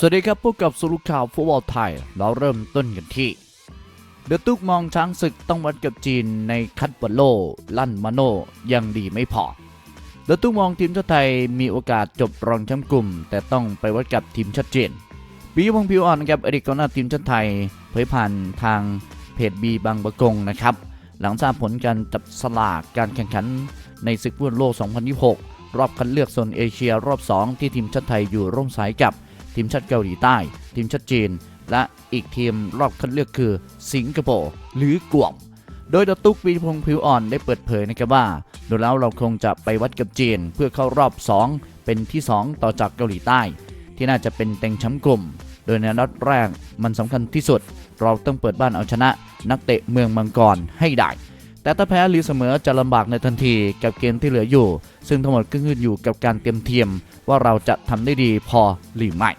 สวัสดีครับพบกับสรุปข่าวฟุตบอลไทย เราเริ่มต้นกันที่ เดือะตุกมองช้างศึกต้องวัดกับจีนในคัดบอลโล ลั่นมาโนยังดีไม่พอ เดือะตุกมองทีมชาติไทยมีโอกาสจบรองแชมป์กลุ่ม แต่ต้องไปวัดกับทีมชาติจีนปีพงษ์ผิวอ่อนะครับอดีตกองหน้าทีมชาติไทยเผยผ่านทางเพจบีบางประกงนะครับ หลังทราบผลการจับสลากการแข่งขันในศึกฟุตบอลโลก 2026 รอบคัดเลือกโซนเอเชียรอบ 2 ที่ทีมชาติไทยอยู่ร่วมสายกับ ทีมชาติเกาหลีใต้ ทีมชาติจีน และอีกทีมรอบคัดเลือกคือสิงคโปร์หรือกวมโดยดตุกวีพงษ์ผิวอ่อนได้เปิดเผยนะครับว่าโดยแล้วเราคงจะไปวัดกับจีน เพื่อเข้ารอบ 2 เป็นที่ 2 ต่อจากเกาหลีใต้ ที่น่าจะเป็นเต็งแชมป์กลุ่ม โดยในนัดแรกมันสำคัญที่สุด เราต้องเปิดบ้านเอาชนะ นักเตะเมืองมังกรให้ได้ แต่ถ้าแพ้หรือเสมอจะลำบากในทันทีกับเกมที่เหลืออยู่ ซึ่งทั้งหมดก็ขึ้นอยู่กับการเตรียมทีมว่าเราจะทำได้ดีพอหรือไม่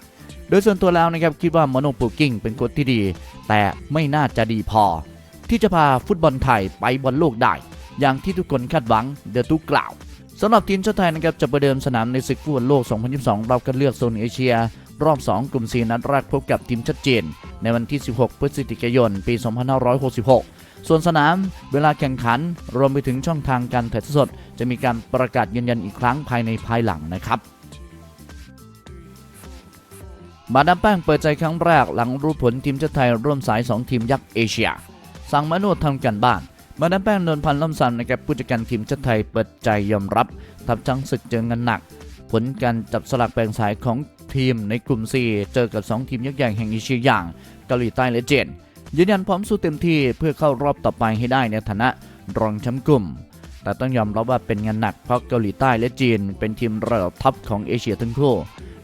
โดยส่วนตัวแล้วนะครับคิดว่าโมโนปูกิ้งเป็นโค้ชที่ดี แต่ไม่น่าจะดีพอ ที่จะพาฟุตบอลไทยไปบอลโลกได้ อย่างที่ทุกคนคาดหวังเดอะตุกกล่าวสำหรับทีมชาติไทยนะครับจะประเดิมสนามในศึกฟุตบอลโลก 2022รอบคัดเลือกโซนเอเชีย รอบ 2 กลุ่ม 4 นัดแรกพบกับทีมชัดเจนในวันที่ 16 พฤศจิกายน ปี 2566 ส่วนสนามเวลาแข่งขัน รวมไปถึงช่องทางการถ่ายทอดสด จะมีการประกาศยืนยันอีกครั้งภายในภายหลังนะครับ มาดามแป้งเปิดใจครั้งแรกหลังรู้ผลทีมชาติไทยร่วมสาย 2 ทีมยักษ์เอเชีย สั่งมาโนดทำกันบ้าน มาดามแป้งนนพันธ์ล่ำสันนะครับผู้จัดการทีมชาติไทยเปิดใจยอมรับทับจังศึกเจอกันหนัก ผลการจับสลากแบ่งสายของทีมในกลุ่ม 4 เจอกับ 2 ทีมยักษ์ใหญ่แห่งเอเชียอย่างเกาหลีใต้และจีนยืนยันพร้อมสู้เต็มที่เพื่อเข้ารอบต่อไปให้ได้ในฐานะรองแชมป์กลุ่ม แต่ต้องยอมรับว่าเป็นงานหนักเพราะเกาหลีใต้และจีนเป็นทีมระดับท็อปของเอเชียทั้งคู่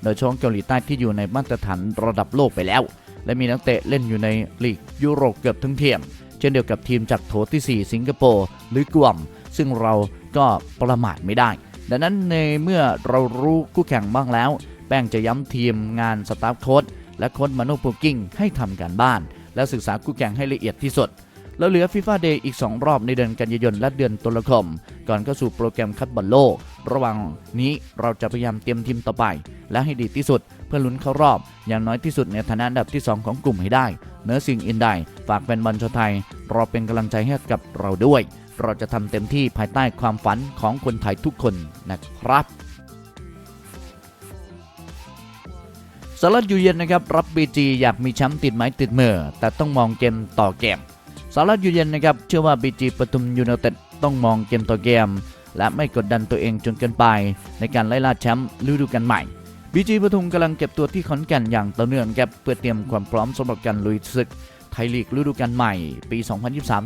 โดยเฉพาะเกาหลีใต้ที่อยู่ในมาตรฐานระดับโลกไปแล้ว และมีนักเตะเล่นอยู่ในลีกยุโรปเกือบทั้งเทียม เช่นเดียวกับทีมจากโถที่ 4 สิงคโปร์หรือกวม ซึ่งเราก็ประมาทไม่ได้ ดังนั้นในเมื่อเรารู้คู่แข่งบ้างแล้ว แป้งจะย้ำทีมงานสตาฟโค้ดและโค้ดมาโนปูกิ้งให้ทำการบ้าน และศึกษาคู่แข่งให้ละเอียดที่สุดแล้วเหลือฟีฟ่าเดย์อีก 2 รอบในเดือนกันยายนและเดือนตุลาคม ก่อนเข้าสู่โปรแกรมคัดบอลโลก ระหว่างนี้เราจะพยายามเตรียมทีมต่อไป และให้ดีที่สุด เพื่อลุ้นเข้ารอบ อย่างน้อยที่สุดในฐานะอันดับที่ 2 ของกลุ่มให้ได้เนื้อสิ่งอื่นใดฝากแฟนบอลชาวไทยรอเป็นกำลังใจให้กับเราด้วย เราจะทำเต็มที่ภายใต้ความฝันของคนไทยทุกคนนะครับสารัตอยู่เย็นนะครับรับบีจีอยากมีแชมป์ติดไม้ติดมือแต่ต้องมองเกมต่อเกมสารัตอยู่เย็นนะครับเชื่อว่าบีจีปทุมยูไนเต็ดต้องมองเกมต่อเกม และไม่กดดันตัวเองจนเกินไป ในการไล่ล่าแชมป์ฤดูกาลใหม่บีจีปทุมกำลังเก็บตัวที่ขอนแก่นอย่างต่อเนื่องครับเพื่อเตรียมความพร้อมสำหรับการลุยศึกไทยลีกฤดูกาลใหม่ ปี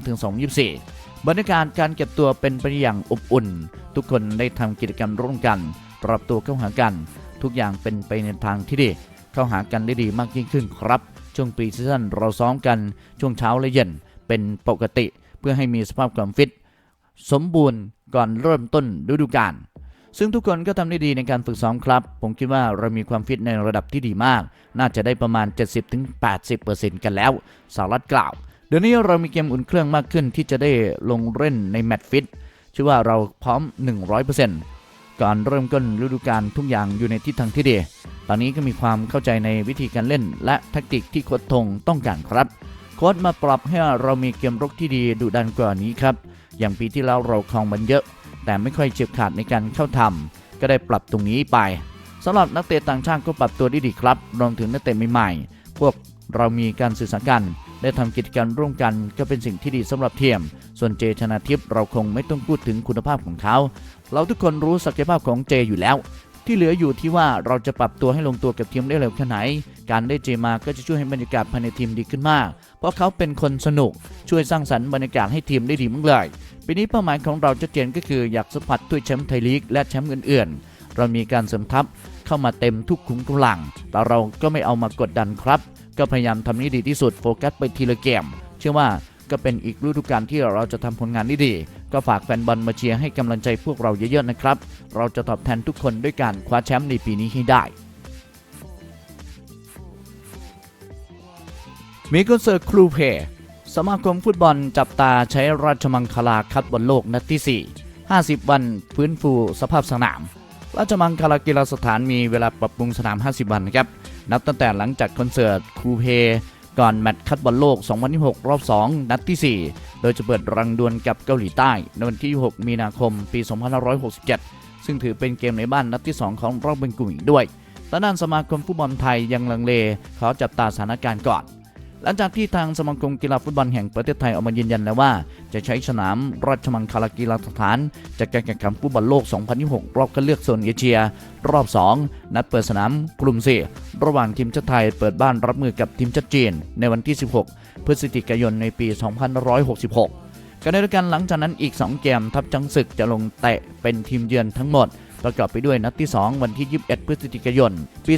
2023-2024 บรรยากาศการเก็บตัวเป็นไปอย่างอบอุ่น ทุกคนได้ทำกิจกรรมร่วมกัน ปรับตัวเข้าหากัน ทุกอย่างเป็นไปในทางที่ดี เข้าหากันได้ดีมากยิ่งขึ้นครับ ช่วงปีซีซั่นเราซ้อมกันช่วงเช้าและเย็นเป็นปกติ เพื่อให้มีสภาพความฟิต สมบูรณ์ก่อนเริ่มต้นฤดูกาลซึ่งทุกคนก็ทำได้ดีในการฝึกซ้อมครับ ผมคิดว่าเรามีความฟิตในระดับที่ดีมาก น่าจะได้ประมาณ 70-80%กันแล้วสารัตกล่าว เดี๋ยวนี้เรามีเกมอุ่นเครื่องมากขึ้นที่จะได้ลงเล่นในแมตช์ฟิตชื่อว่าเราพร้อม 100%ก่อนเริ่มต้นฤดูกาลทุกอย่างอยู่ในทิศทางที่ดี ตอนนี้ก็มีความเข้าใจในวิธีการเล่น และแทคติกที่โค้ชธงต้องการครับ โค้ชมาปรับให้เรามีเกมรุกที่ดีดุดันกว่านี้ครับ อย่างปีที่แล้วเราคลองมันเยอะ แต่ไม่ค่อยเฉียบขาดในการเข้าทำก็ได้ปรับตรงนี้ไปสำหรับนักเตะต่างชาติก็ปรับตัวได้ดีครับรวมถึงนักเตะใหม่ๆพวกเรามีการสื่อสารกันได้ทำกิจกรรมร่วมกันก็เป็นสิ่งที่ดีสำหรับทีมส่วนเจชนาทิพย์เราคงไม่ต้องพูดถึงคุณภาพของเขา เราทุกคนรู้ศักยภาพของเจอยู่แล้ว ที่เหลืออยู่ที่ว่าเราจะปรับตัวให้ลงตัวกับทีมได้เร็วแค่ไหน การได้เจมาก็จะช่วยให้บรรยากาศภายในทีมดีขึ้นมาก เพราะเขาเป็นคนสนุกช่วยสร้างสรรค์บรรยากาศให้ทีมได้ดีมากเลย ปีนี้เป้าหมายของเราชัดเจนก็คืออยากสัมผัสถ้วยแชมป์ไทยลีกและแชมป์อื่นๆ เรามีการเสริมทัพเข้ามาเต็มทุกขุมกำลัง แต่เราก็ไม่เอามากดดันครับ ก็พยายามทำให้ดีที่สุดโฟกัสไปทีละเกม เชื่อว่าก็เป็นอีกฤดูกาลที่เราจะทำผลงานได้ดี ก็ฝากแฟนบอลมาเชียร์ให้กำลังใจพวกเราเยอะๆนะครับ เราจะตอบแทนทุกคนด้วยการคว้าแชมป์ในปีนี้ให้ได้มีคอนเสิร์ตครูเพย์ สมาคมฟุตบอลจับตาใช้ราชมังคลาคัดบอลโลกนัดที่ 4 50 วันฟื้นฟูสภาพสนาม ราชมังคลากีฬาสถานมีเวลาปรับปรุงสนาม 50 วันนะครับ นับตั้งแต่หลังจากคอนเสิร์ตคูเพก่อนแมตช์คัดบอลโลก 2026 รอบ 2 นัดที่ 4 โดยจะเปิดรังดวลกับเกาหลีใต้ในวันที่ 6 มีนาคม ปี 2567 ซึ่งถือเป็นเกมในบ้านนัดที่ 2 ของรอบเป็นกลุ่มอีกด้วยและด้านสมาคมฟุตบอลไทยยังลังเลขอจับตาสถานการณ์ก่อน หลังจากที่ทางสมาคมกีฬาฟุตบอลแห่งประเทศไทยออกมายืนยันแล้วว่า จะใช้สนามราชมังคลากีฬาสถานจากการแข่งขันฟุตบอลโลก 2026 รอบคัดเลือกโซนเอเชีย รอบ 2 นัดเปิดสนามกลุ่ม 4 ระหว่างทีมชาติไทยเปิดบ้านรับมือกับทีมชาติจีน ในวันที่ 16 พฤศจิกายนในปี 2566กันในด้วกันหลังจากนั้นอีก 2 เกมทัพจังศึกจะลงเตะเป็นทีมเยือนทั้งหมดประกอบไปด้วยนัดที่ 2 วันที่ 21 พฤศจิกายน ปี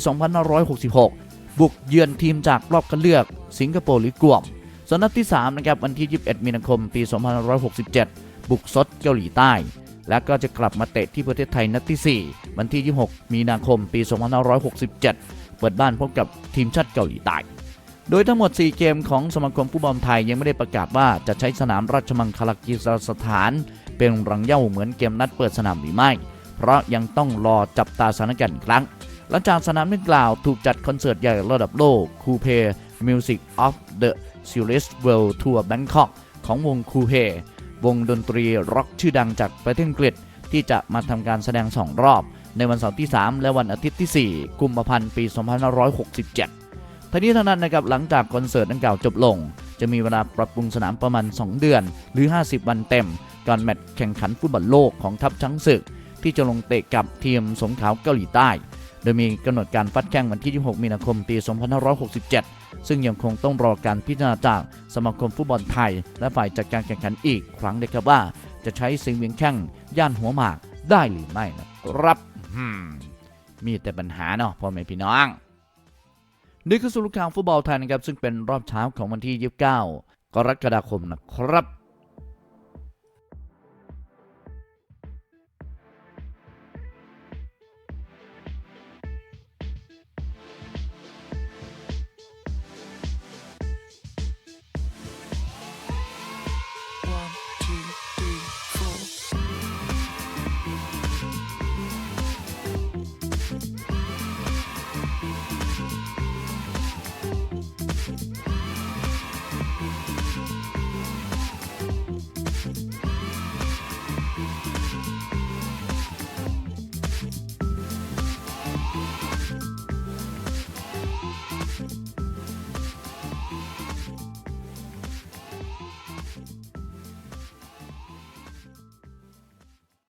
2566 บุกเยือนทีมจากรอบคัดเลือก สิงคโปร์หรือกวมส่วนนัดที่3นะครับวันที่ 21 มีนาคม ปี 2567 บุกซดเกาหลีใต้ และก็จะกลับมาเตะที่ประเทศไทยนัดที่ 4 วันที่ 26 มีนาคม ปี 2567 เปิดบ้านพบกับทีมชาติเกาหลีใต้ โดยทั้งหมด 4 เกมของสมาคมฟุตบอลไทยยังไม่ได้ประกาศว่าจะใช้สนามราชมังคลากีฬาสถาน เป็นรังเย้าเหมือนเกมนัดเปิดสนามหรือไม่ เพราะยังต้องรอจับตาสถานการณ์อีกครั้ง หลังจากสนามดังกล่าวถูกจัดคอนเสิร์ตใหญ่ระดับโลกคูเพ Music of the Series World Tour Bangkok ของวงคูเพ วงดนตรีร็อกชื่อดังจากประเทศอังกฤษ ที่จะมาทำการแสดง 2 รอบ ในวันเสาร์ที่ 3 และวันอาทิตย์ที่ 4 กุมภาพันธ์ปี 2567ทั้งนี้ทั้งนั้นนะครับหลังจากคอนเสิร์ตดังกล่าวจบลง จะมีเวลาปรับปรุงสนามประมาณ 2 เดือน หรือ 50 วันเต็มก่อนแมตช์แข่งขันฟุตบอลโลกของทัพช้างศึก ที่จะลงเตะกับทีมสงขลาเกาหลีใต้ โดยมีกำหนดการฟัดแข่งวันที่ 26 มีนาคม ปี 2567 ซึ่งยังคงต้องรอการพิจารณาจากสมาคมฟุตบอลไทย และฝ่ายจัดการแข่งขันอีกครั้งนะครับว่า จะใช้สิงเวียงแข้งย่านหัวหมากได้หรือไม่นะครับมมีแต่ปัญหาเนาะพ่อแม่พี่น้อง นี่คือสรุปข่าวฟุตบอลไทยนะครับซึ่งเป็นรอบเช้าของวันที่ 29 กรกฎาคมนะครับ